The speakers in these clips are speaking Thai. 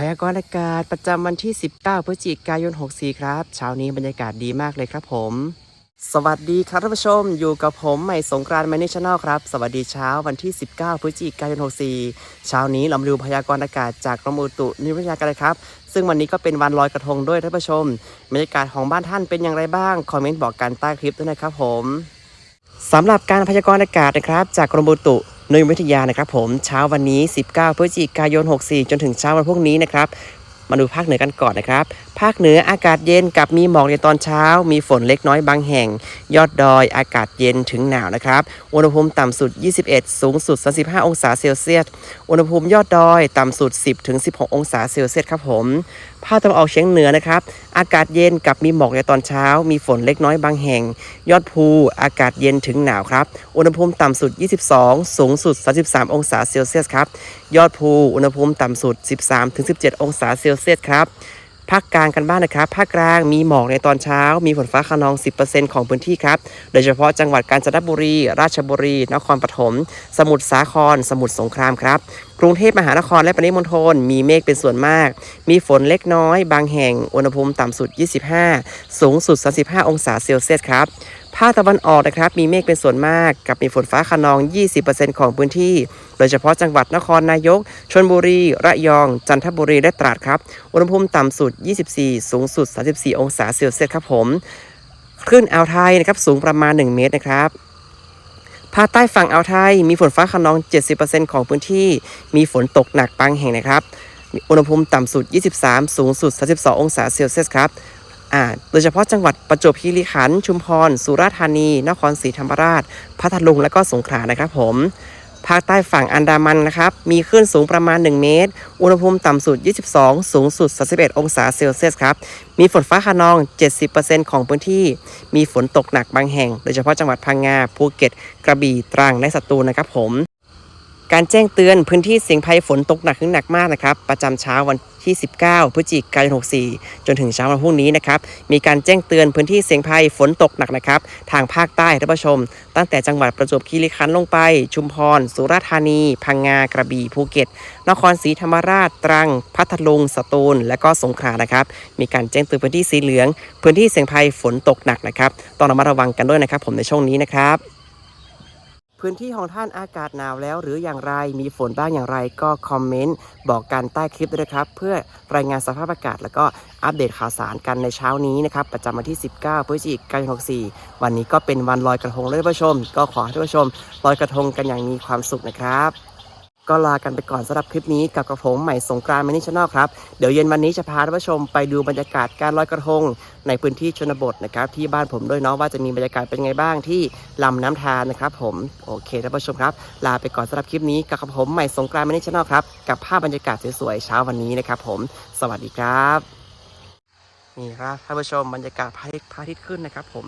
พยากรณ์อากาศประจำวันที่ 19 พฤศจิกายน 64 ครับ เช้านี้บรรยากาศดีมากเลยครับผม สวัสดีครับท่านผู้ชม อยู่กับผมใหม่สงกรานต์แมนชแนลครับ สวัสดีเช้าวันที่ 19 พฤศจิกายน 64 เช้านี้เรามาดูพยากรณ์อากาศจากกรมอุตุนิยมวิทยากันเลยครับ ซึ่งวันนี้ก็เป็นวันลอยกระทงด้วยท่านผู้ชม บรรยากาศของบ้านท่านเป็นอย่างไรบ้าง คอมเมนต์บอกกันใต้คลิปด้วยนะครับผมสำหรับการพยากรณ์อากาศนะครับ จากกรมอุตุ นิยวิทยานะครับผมเช้าวันนี้ 19 พฤศจิกายน 64 จนถึงเช้าวันพรุ่งนี้นะครับมาดูภาคเหนือกันก่อนนะครับ ภาคเหนืออากาศเย็นกับมีหมอกในตอนเช้า มีฝนเล็กน้อยบางแห่ง ยอดดอยอากาศเย็นถึงหนาวนะครับอุณหภูมิต่ำสุด 21 สูงสุด 35 องศาเซลเซียสอุณหภูมิยอดดอยต่ำสุด 10ถึง16 องศาเซลเซียสครับผมภาคตะวันออกเฉียงเหนือนะครับอากาศเย็นกับมีหมอกในตอนเช้า มีฝนเล็กน้อยบางแห่ง ยอดภูอากาศเย็นถึงหนาวครับอุณหภูมิต่ำสุด 22 สูงสุด 33 องศาเซลเซียสครับยอดภูอุณหภูมิต่ำสุด 13-17 องศาเซลเซียสครับ ภาคกลางกันบ้างนะครับ ภาคกลางมีหมอกในตอนเช้า มีฝนฟ้าขนอง 10%ของพื้นที่ครับ โดยเฉพาะจังหวัดกาญจนบุรี ราชบุรี นครปฐม สมุทรสาคร สมุทรสงครามครับ กรุงเทพมหานครและปริมณฑลมีเมฆเป็นส่วนมาก มีฝนเล็กน้อย บางแห่ง อุณหภูมิต่ำสุด 25 สูงสุด 35 องศาเซลเซียสครับภาคตะวันออกนะครับมีเมฆเป็นส่วนมาก กับมีฝนฟ้าขนอง 20%ของพื้นที่ โดยเฉพาะจังหวัดนครนายกชลบุรี ระยอง จันทบุรี และตราดครับ อุณหภูมิต่ำสุด 24 สูงสุด 34 องศาเซลเซียสครับผม คลื่นอ่าวไทยนะครับสูงประมาณ 1 เมตรนะครับ ภาคใต้ฝั่งอ่าวไทย มีฝนฟ้าขนอง 70%ของพื้นที่ มีฝนตกหนักบางแห่งนะครับ อุณหภูมิต่ำสุด 23 สูงสุด 32 องศาเซลเซียสครับโดยเฉพาะจังหวัดประจวบคีรีขันธ์ชุมพร สุราษฎร์ธานี นครศรีธรรมราช พัทลุง และก็สงขลานะครับผม ภาคใต้ฝั่งอันดามันนะครับ มีคลื่นสูงประมาณ 1 เมตร อุณหภูมิต่ำสุด 22 สูงสุด 31 องศาเซลเซียสครับ มีฝนฟ้าคะนอง 70%ของพื้นที่ มีฝนตกหนักบางแห่ง โดยเฉพาะจังหวัดพังงา ภูเก็ต กระบี่ ตรัง และสตูลนะครับผม การแจ้งเตือนพื้นที่เสี่ยงภัยฝนตกหนักถึงหนักมากนะครับ ประจำเช้าวันที่ 19 พฤศจิกายน 64 จนถึงเช้าวันพรุ่งนี้นะครับ มีการแจ้งเตือนพื้นที่เสี่ยงภัยฝนตกหนักนะครับ ทางภาคใต้ท่านผู้ชม ตั้งแต่จังหวัดประจวบคีรีขันธ์ลงไป ชุมพร สุราษฎร์ธานี พังงา กระบี่ ภูเก็ต นครศรีธรรมราช ตรัง พัทลุง สตูล และก็สงขลา นะครับ มีการแจ้งเตือนพื้นที่สีเหลือง พื้นที่เสี่ยงภัยฝนตกหนักนะครับ ต้องระมัดระวังกันด้วยนะครับ ผมในช่วงนี้นะครับ พื้นที่ของท่านอากาศหนาวแล้ว หรืออย่างไรมีฝนบ้างอย่างไรก็คอมเมนต์บอกกันใต้คลิปด้วยครับ เพื่อรายงานสภาพอากาศ แล้วก็อัปเดตข่าวสารกันในเช้านี้นะครับ ประจำวันที่ 19พฤศจิกายน64 วันนี้ก็เป็นวันลอยกระทงเลยท่านผู้ชม ก็ขอให้ท่านผู้ชมลอยกระทงกันอย่างมีความสุขนะครับ ก็ลากันไปก่อนสำหรับคลิปนี้กับกระผมใหม่สงกรานต์มินิชแนลครับ เดี๋ยวเย็นวันนี้จะพาท่านผู้ชมไปดูบรรยากาศการลอยกระทง ในพื้นที่ชนบทนะครับที่บ้านผมด้วยเนาะว่าจะมีบรรยากาศเป็นไงบ้างที่ลำน้ำทานนะครับผมโอเคท่านผู้ชมครับ ลาไปก่อนสำหรับคลิปนี้กับกระผมใหม่สงกรานต์มินิชแนลครับกับภาพบรรยากาศสวยๆเช้าวันนี้นะครับผมสวัสดีครับนี่ครับท่านผู้ชมบรรยากาศพระอาทิตย์พระอาทิตย์ขึ้นนะครับผม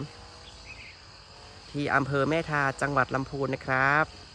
ที่อำเภอแม่ทาจังหวัดลำพูนนะครับ